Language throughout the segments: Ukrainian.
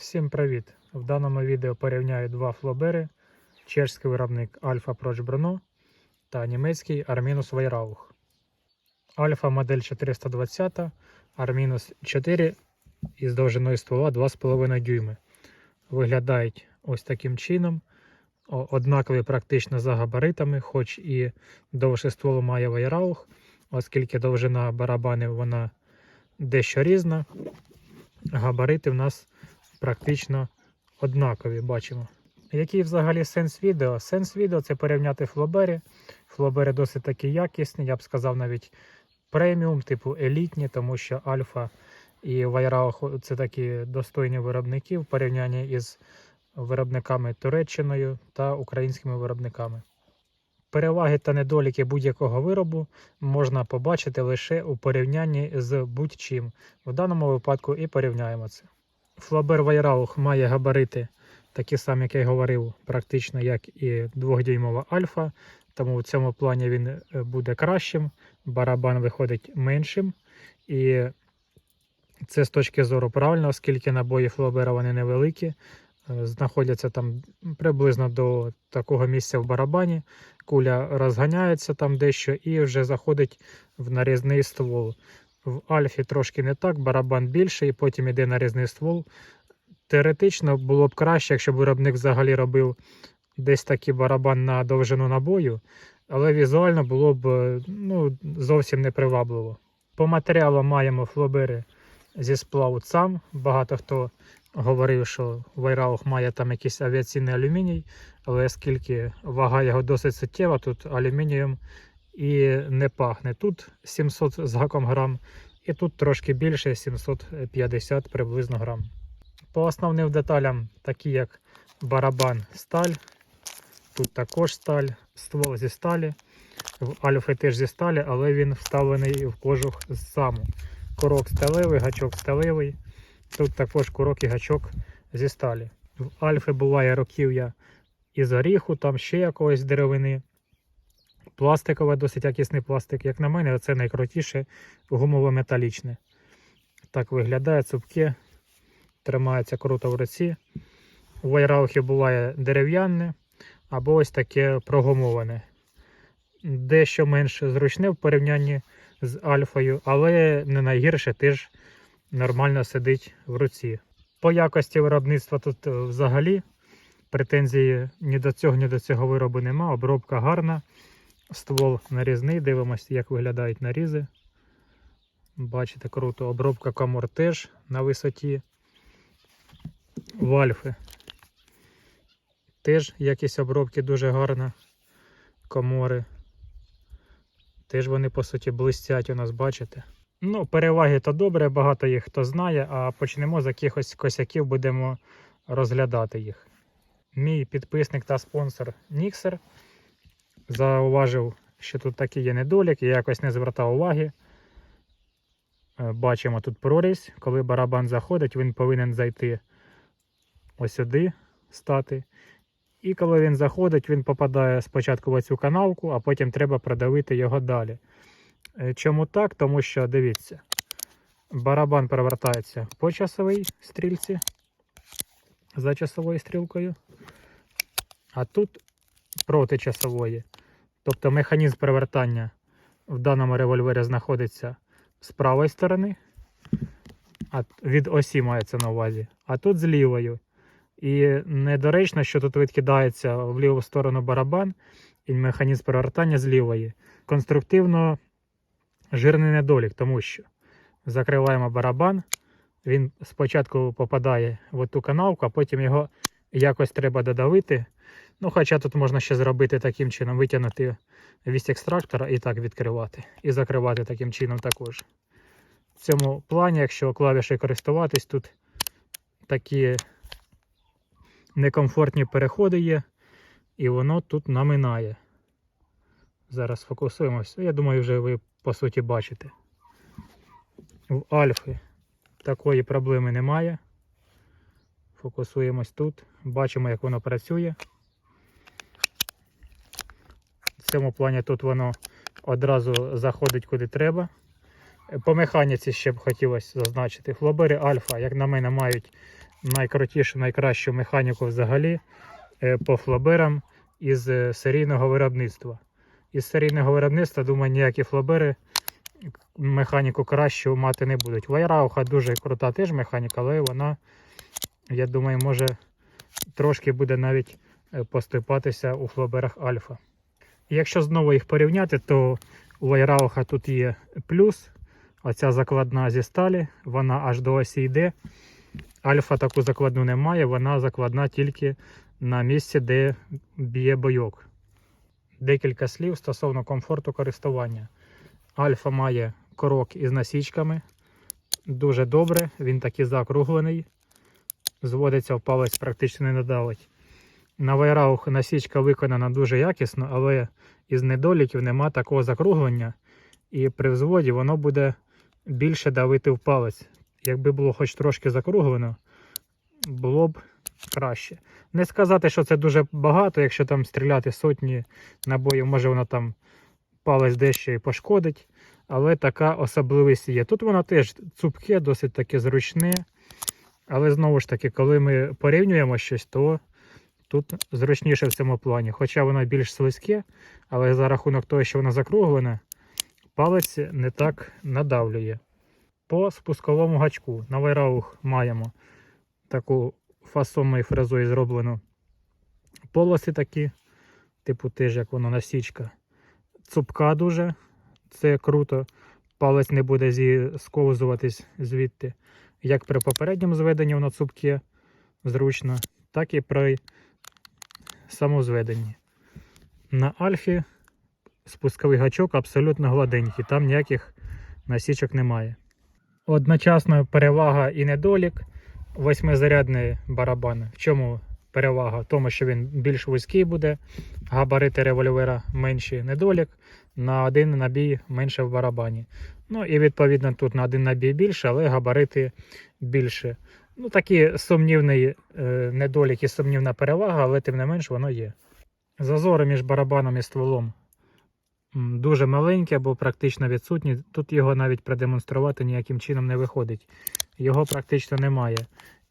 Всім привіт! В даному відео порівняю два флобери: чешський виробник Proch Bruno та німецький Arminus Weihrauch. Альфа модель 420, Arminus 4 із довжиною ствола 2,5 дюйми. Виглядають ось таким чином. Однакові практично за габаритами, хоч і довше стволу має Weihrauch, оскільки довжина барабанів вона дещо різна. Габарити в нас практично однакові, бачимо. Який взагалі сенс відео? Сенс відео це порівняти флобери. Флобери досить таки якісні, я б сказав навіть преміум, типу елітні, тому що Альфа і Вайрауху це такі достойні виробники в порівнянні із виробниками Туреччиною та українськими виробниками. Переваги та недоліки будь-якого виробу можна побачити лише у порівнянні з будь-чим. В даному випадку і порівняємо це. Флабер Вайраух має габарити такі самі, як я й говорив, практично як і 2-дюймова альфа, тому в цьому плані він е, буде кращим. Барабан виходить меншим. І це з точки зору правильно, оскільки набої Флобера вони невеликі, е, знаходяться там приблизно до такого місця в барабані. Куля розганяється там дещо і вже заходить в нарізний ствол. В Альфі трошки не так, барабан більший, і потім йде нарізний ствол. Теоретично було б краще, якщо б виробник взагалі робив десь такий барабан на довжину набою, але візуально було б ну, зовсім непривабливо. По матеріалу маємо флобери зі сплаву ЦАМ. Багато хто говорив, що Вайраух має там якийсь авіаційний алюміній, але оскільки вага його досить суттєва, тут алюмінієм і не пахне. Тут 700 з гаком грам, і тут трошки більше 750 приблизно грам. По основним деталям, такі як барабан сталь, тут також сталь, ствол зі сталі, в альфи теж зі сталі, але він вставлений в кожух з саму. Курок сталевий, гачок сталевий. Тут також курок і гачок зі сталі. В альфи буває років'я із оріху, там ще якогось деревини. Пластикове, досить якісний пластик. Як на мене, це найкрутіше гумово-металічне. Так виглядає цупке, тримається круто в руці. У вайраухі буває дерев'яне або ось таке прогумоване. Дещо менш зручне в порівнянні з альфою, але не найгірше теж нормально сидить в руці. По якості виробництва тут е, взагалі претензії ні до цього, ні до цього виробу нема. Обробка гарна, ствол нарізний. Дивимося, як виглядають нарізи. Бачите, круто. Обробка комор теж на висоті. В альфи. Теж якість обробки дуже гарна. Комори. Теж вони, по суті, блистять у нас, бачите. Ну, переваги то добре, багато їх хто знає, а почнемо з якихось косяків, будемо розглядати їх. Мій підписник та спонсор Ніксер зауважив, що тут такий є недолік, я якось не звертав уваги. Е, Бачимо тут прорізь. Коли барабан заходить, він повинен зайти ось сюди, стати. І коли він заходить, він попадає спочатку в оцю канавку, а потім треба продавити його далі. Е, Чому так? Тому що дивіться, барабан перевертається по часовій стрілці за часовою стрілкою, а тут проти часової. Тобто механізм перевертання в даному револьвері знаходиться з правої сторони, від осі мається на увазі, а тут з лівою. І недоречно, що тут відкидається в ліву сторону барабан і механізм перевертання з лівої. Конструктивно жирний недолік, тому що закриваємо барабан, він спочатку попадає в ту канавку, а потім його якось треба додавити. Ну, хоча тут можна ще зробити таким чином, витягнути вість екстрактора і так відкривати. І закривати таким чином також. В цьому плані, якщо клавіші користуватись, тут такі некомфортні переходи є, і воно тут наминає. Зараз фокусуємось. Я думаю, вже ви по суті бачите. В Альфи такої проблеми немає. Фокусуємось тут. Бачимо, як воно працює. В цьому плані тут воно одразу заходить куди треба. По механіці ще б хотілося зазначити. Флобери Альфа, як на мене, мають найкрутішу, найкращу механіку взагалі е, по флоберам із е, серійного виробництва. Із серійного виробництва, думаю, ніякі флобери механіку кращу мати не будуть. Вайрауха дуже крута теж механіка, але вона, я думаю, може трошки буде навіть е, поступатися у флоберах альфа. Якщо знову їх порівняти, то у Вайрауха тут є плюс. Оця закладна зі сталі, вона аж до осі йде. Альфа таку закладну не має, вона закладна тільки на місці, де б'є бойок. Декілька слів стосовно комфорту користування. Альфа має корок із насічками. Дуже добре, він такий закруглений. Зводиться в палець практично не надавить. На вайраух насічка виконана дуже якісно, але із недоліків нема такого закруглення. І при взводі воно буде більше давити в палець. Якби було хоч трошки закруглено, було б краще. Не сказати, що це дуже багато, якщо там стріляти сотні набоїв, може воно там палець дещо і пошкодить. Але така особливість є. Тут воно теж цупке, досить таки зручне. Але знову ж таки, коли ми порівнюємо щось, то тут зручніше в цьому плані. Хоча воно більш слизьке, але за рахунок того, що воно закруглене, палець не так надавлює. По спусковому гачку на вайраух маємо таку фасонною фрезою зроблену полоси такі, типу теж як воно насічка. Цупка дуже, це круто. Палець не буде зі... сковзуватись звідти. Як при попередньому зведенні воно цупке, зручно, так і при самозведенні. На альфі спусковий гачок абсолютно гладенький, там ніяких насічок немає. Одночасно перевага і недолік восьмизарядний барабан. В чому перевага? В тому, що він більш вузький буде, габарити револьвера менші недолік, на один набій менше в барабані. Ну і відповідно тут на один набій більше, але габарити більше. Ну, такі сумнівний е, недолік і сумнівна перевага, але тим не менш воно є. Зазори між барабаном і стволом дуже маленькі або практично відсутні. Тут його навіть продемонструвати ніяким чином не виходить. Його практично немає.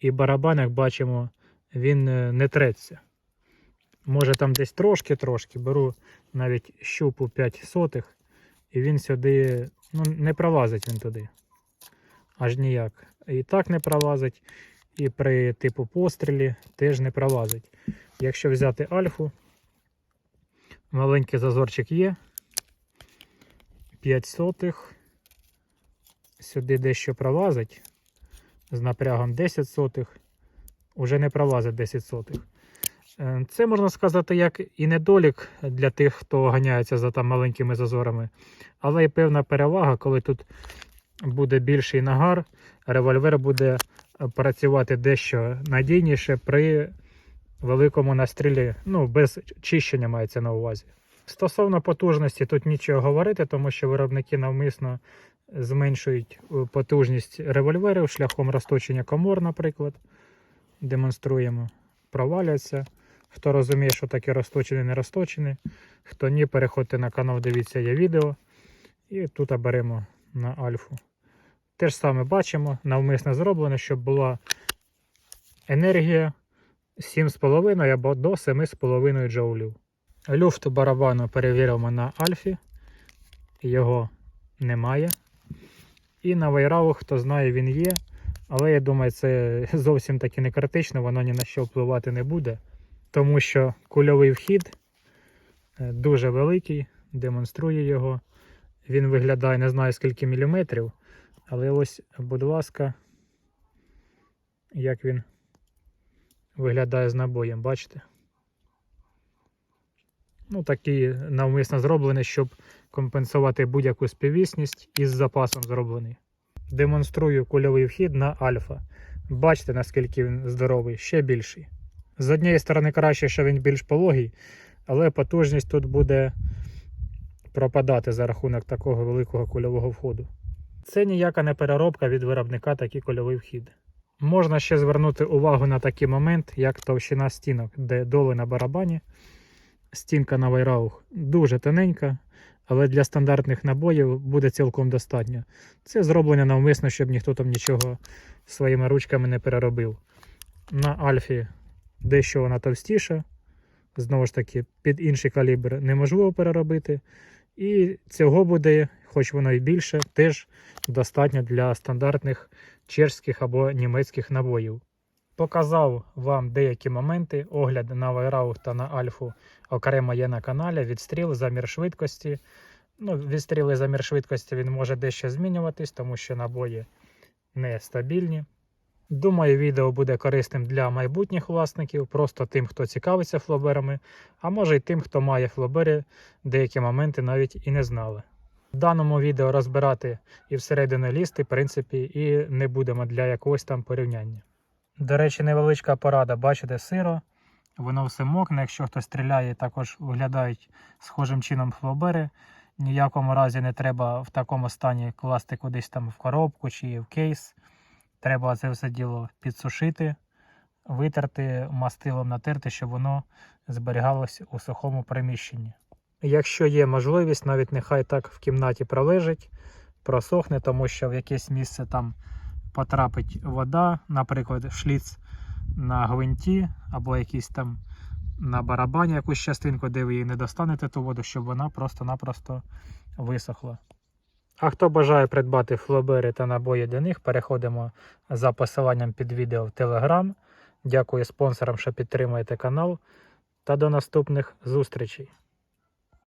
І барабан, як бачимо, він е, не треться. Може там десь трошки-трошки, беру навіть щупу 5 сотих, і він сюди ну, не пролазить він туди. Аж ніяк. І так не пролазить, і при типу пострілі теж не пролазить. Якщо взяти альфу, маленький зазорчик є. 5 сотих. Сюди дещо пролазить. З напрягом 10 сотих. Уже не пролазить 10 сотих. Е, Це можна сказати, як і недолік для тих, хто ганяється за там маленькими зазорами. Але і певна перевага, коли тут буде більший нагар, револьвер буде е, працювати дещо надійніше при великому настрілі, ну, без чищення мається на увазі. Стосовно потужності, тут нічого говорити, тому що виробники навмисно зменшують е, потужність револьверів шляхом розточення комор, наприклад. Демонструємо. Проваляться. Хто розуміє, що таке розточений, не розточений. Хто ні, переходьте на канал, дивіться є відео. І тут беремо на альфу. Те ж саме бачимо, навмисно зроблено, щоб була енергія 7,5 або до 7,5 джоулів. Люфт барабану перевіримо на альфі. Його немає. І на вайраву, хто знає, він є. Але я думаю, це зовсім таки не критично, воно ні на що впливати не буде. Тому що кульовий вхід е, дуже великий, демонструє його. Він виглядає не знаю скільки міліметрів. Але ось, будь ласка, як він виглядає з набоєм, бачите? Ну, такий навмисно зроблений, щоб компенсувати будь-яку співвісність із запасом зроблений. Демонструю кульовий вхід на альфа. Бачите, наскільки він здоровий, ще більший. З однієї сторони, краще, що він більш пологий, але потужність тут буде пропадати за рахунок такого великого кульового входу. Це ніяка не переробка від виробника такий кольовий вхід. Можна ще звернути увагу на такий момент, як товщина стінок, де доли на барабані. Стінка на вайраух дуже тоненька, але для стандартних набоїв буде цілком достатньо. Це зроблено навмисно, щоб ніхто там нічого своїми ручками не переробив. На Альфі дещо вона товстіша. Знову ж таки, під інший калібр неможливо переробити. І цього буде, хоч воно і більше, теж достатньо для стандартних чешських або німецьких набоїв. Показав вам деякі моменти. Огляд на Вайраух та на Альфу окремо є на каналі. Відстріл, замір швидкості. Ну, відстріл і замір швидкості він може дещо змінюватись, тому що набої нестабільні. Думаю, відео буде корисним для майбутніх власників, просто тим, хто цікавиться флоберами, а може й тим, хто має флобери, деякі моменти навіть і не знали. В даному відео розбирати і всередину лізти, в принципі, і не будемо для якогось там порівняння. До речі, невеличка порада, бачите, сиро, воно все мокне, якщо хтось стріляє, також виглядають схожим чином флобери. Ніякому разі не треба в такому стані класти кудись там в коробку чи в кейс. Треба це все діло підсушити, витерти, мастилом натерти, щоб воно зберігалось у сухому приміщенні. Якщо є можливість, навіть нехай так в кімнаті пролежить, просохне, тому що в якесь місце там потрапить вода, наприклад, шліц на гвинті або якийсь там на барабані якусь частинку, де ви її не достанете ту воду, щоб вона просто-напросто висохла. А хто бажає придбати флобери та набої до них, переходимо за посиланням під відео в Telegram. Дякую спонсорам, що підтримуєте канал. Та до наступних зустрічей!